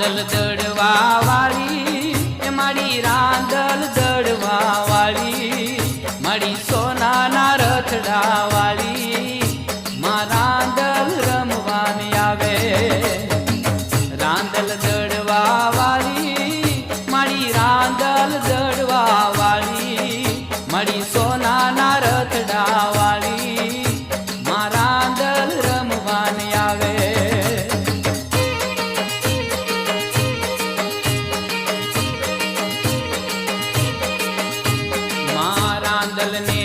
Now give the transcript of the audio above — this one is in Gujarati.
રાંદલ દડવા વાળી એ મારી રાંદલ દડવા વાળી મારી સોનાના રથડા વાળી રાંદલ રમવાની આવે. રાંદલ દડવા વાળી મારી રાંદલ દડવા વાળી મારી સોનાના રથડા Hallelujah.